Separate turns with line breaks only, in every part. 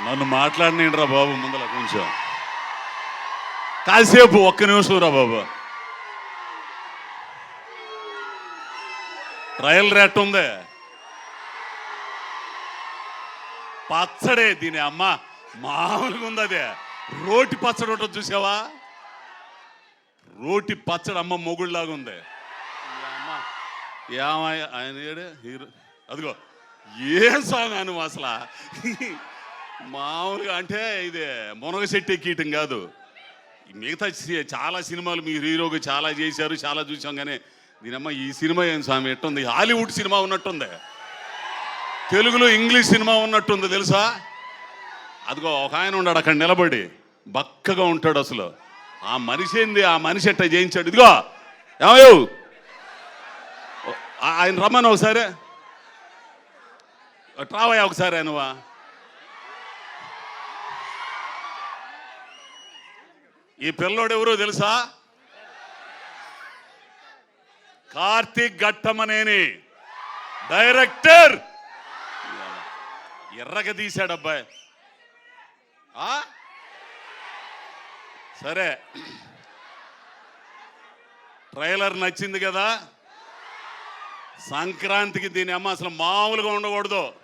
నన్ను మాట్లాడినండి రా బాబు ముందల కొంచెం కాసేపు ఒక్క నిమిషం రా బాబు. ట్రయల్ రేట్ ఉంది. పచ్చడే దీని అమ్మ. మామూలుగా ఉంది అదే. రోటి పచ్చడి ఉంటుంది చూసావా? రోటి పచ్చడి అమ్మ మొగుళ్ళలాగా ఉంది. ఏమయ్య ఆయన ఏడే? హీరో. అదిగో ఏ సాంగ్ అను అసలు? మామూలుగా అంటే ఇది మునగ చెట్టు ఎక్కీయటం కాదు. మిగతా చాలా సినిమాలు మీరు హీరోగా చాలా చేశారు చాలా చూసాం కానీ దీనమ్మ ఈ సినిమా ఏం స్వామి ఎట్టుంది? హాలీవుడ్ సినిమా ఉన్నట్టుంది. తెలుగులో ఇంగ్లీష్ సినిమా ఉన్నట్టుంది తెలుసా? అదిగో ఒక ఆయన ఉన్నాడు అక్కడ నిలబడి బక్కగా ఉంటాడు అసలు. ఆ మనిషి ఏంది? ఆ మనిషి ఎట్ట చేయించాడు? ఇదిగో ఏమయ్యో? ఆయన రమ్మను ఒకసారి. ట్రావయ్యా ఒకసారి ఆయనవా? ఈ పిల్లోడు ఎవరో తెలుసా? కార్తీక్ ఘట్టమనేని. డైరెక్టర్! ఎర్రగా తీశాడు అబ్బాయి ఆ? సరే. ట్రైలర్ నచ్చింది కదా? సంక్రాంతికి దీని అమ్మ అసలు మామూలుగా ఉండకూడదు.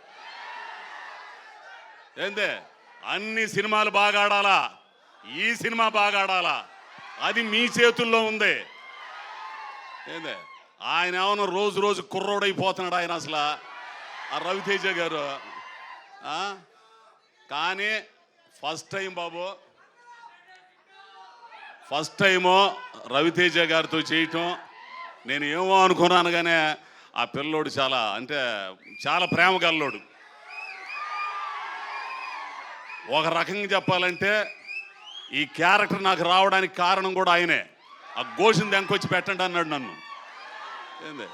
ఏందే? అన్ని సినిమాలు బాగా ఆడాలా? ఈ సినిమా బాగా ఆడాలా? అది మీ చేతుల్లో ఉంది. ఏందే? ఆయన ఏమన్నా రోజు రోజు కుర్రోడైపోతున్నాడు ఆయన అసలు? ఆ రవితేజ గారు కానీ ఫస్ట్ టైం బాబు ఫస్ట్ టైము రవితేజ గారితో చేయటం నేను ఏమో అనుకున్నాను కానీ ఆ పిల్లోడు చాలా అంటే చాలా ప్రేమ గల్లోడు ఒక రకంగా చెప్పాలంటే ఈ క్యారెక్టర్ నాకు రావడానికి కారణం కూడా ఆయనే. ఆ గోషిని దెంకొచ్చి పెట్టండి అన్నాడు నన్ను. ఏంది?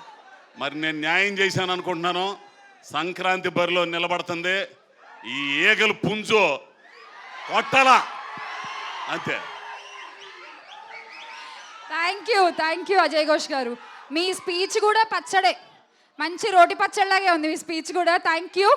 మరి నేను న్యాయం చేశాను అనుకుంటున్నాను. సంక్రాంతి బరిలో నిలబడుతుంది. ఈ ఈగలు పుంజు కొట్టలా. అంతే.
Thank you thank you Ajay Ghosh garu. Me speech కూడా పచ్చడే. మంచి రోటి పచ్చడిలాగే ఉంది మీ స్పీచ్ కూడా. Thank you